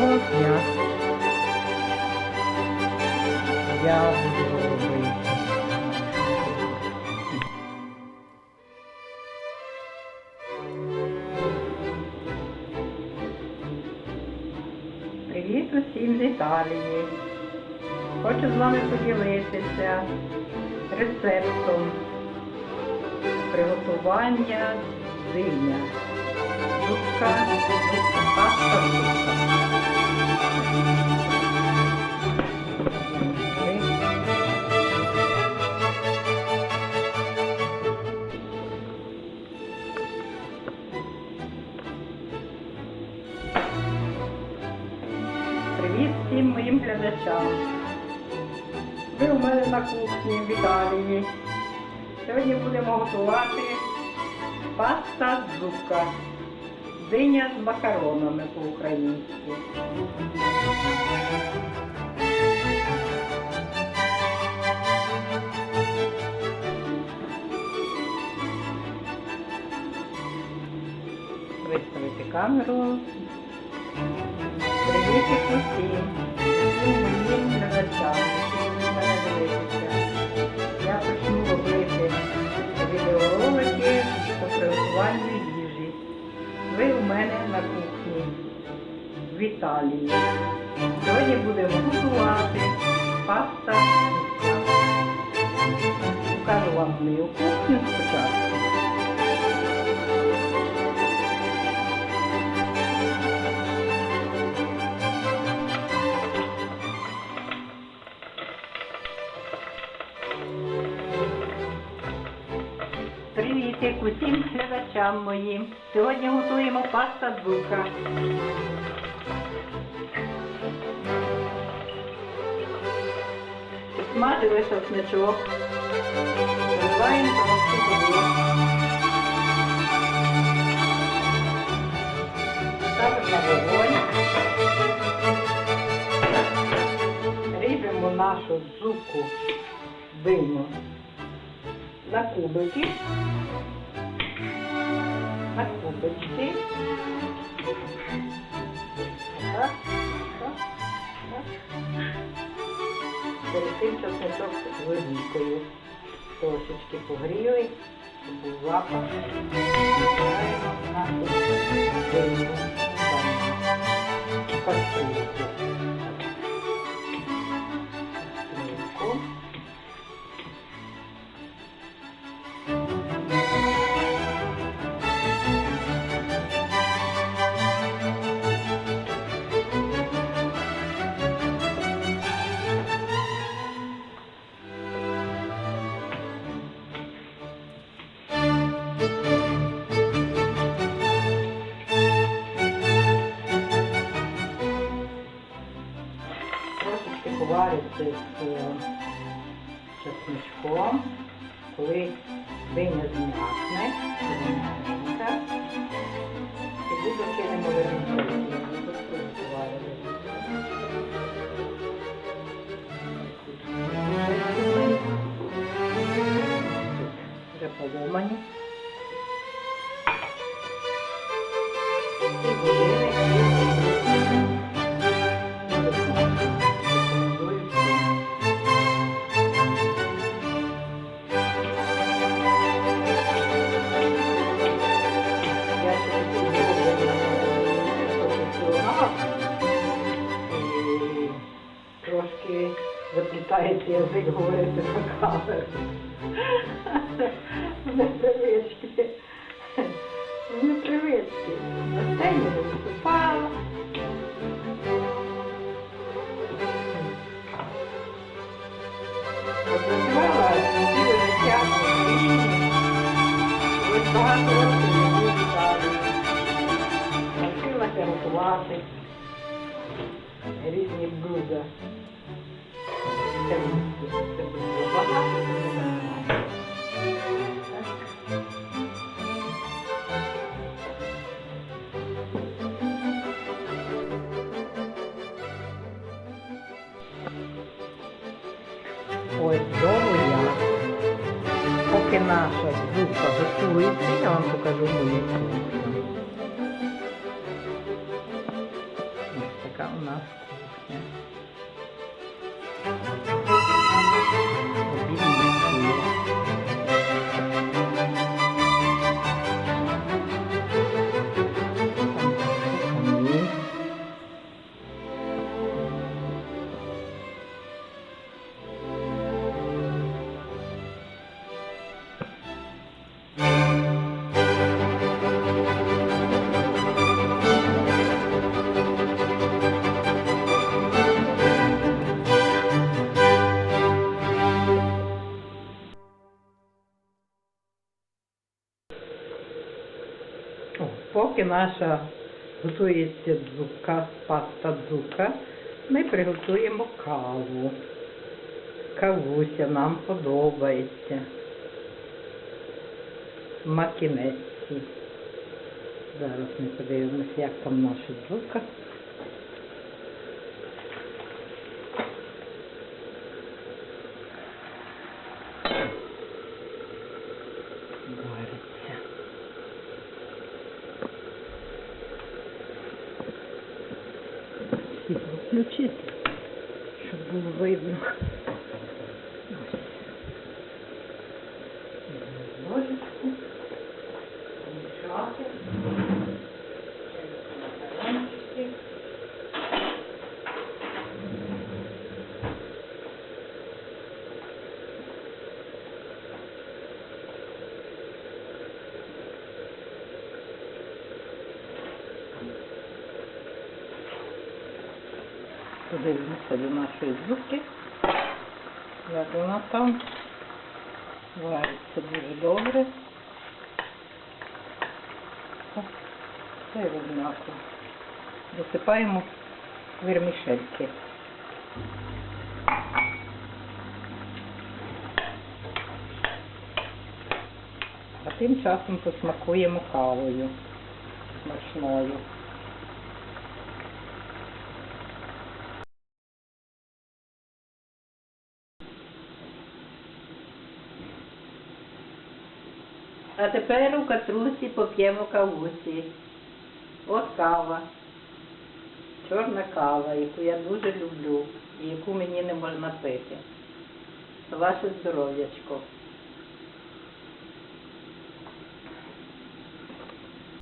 Дня. Я буду робити. Привіт усім з Італії. Хочу з вами поділитися рецептом приготування диня. Зубка, паста. Привіт всім моїм глядачам. Ви у мене на кухні в Італії. Сьогодні будемо готувати паста зубка. Диня з макаронами по-українськи. Виставити камеру. Привіт усім. Усім моїм Італії. Сьогодні будемо готувати паста. Покажу вам мою кухню спочатку. Привіт усім глядачам моїм. Сьогодні готуємо паста дзука. Смажили чесничок. Заливаємо трошки води. Ставимо на вогонь. Ріжемо нашу зубку диню на кубики. На кубочки. Так, так, так. Перед тим чесночок з водійкою. Трошечки погріли, був запах. Вкидаємо трошечки поварити з е, чесничком, коли диня зм'якне, і буду кинемо вермішельки. Заплітається язик говорити на камеру. Непривички. Непривички. Сцені не виступала. Попрацювала ціле життя в Україні. Багато років не був. Навчилася готувати різні блюда. Ось знову я. Поки наша будка готується, я вам покажу мою кухню. Ось така у нас. Поки наша готується дзука, паста дзука, ми приготуємо каву. Кавуся нам подобається. Макінеці. Зараз ми подивимося, як там наша дзука. Вариться. Світло включити, щоб було видно. Подивимося до нашої зубки. Як вона там вариться дуже добре. Це однаково. Досипаємо вермішельки. А тим часом посмакуємо кавою смачною. А тепер у катрусі поп'ємо кавусі. От кава. Чорна кава, яку я дуже люблю і яку мені не можна пити. Ваше здоров'ячко.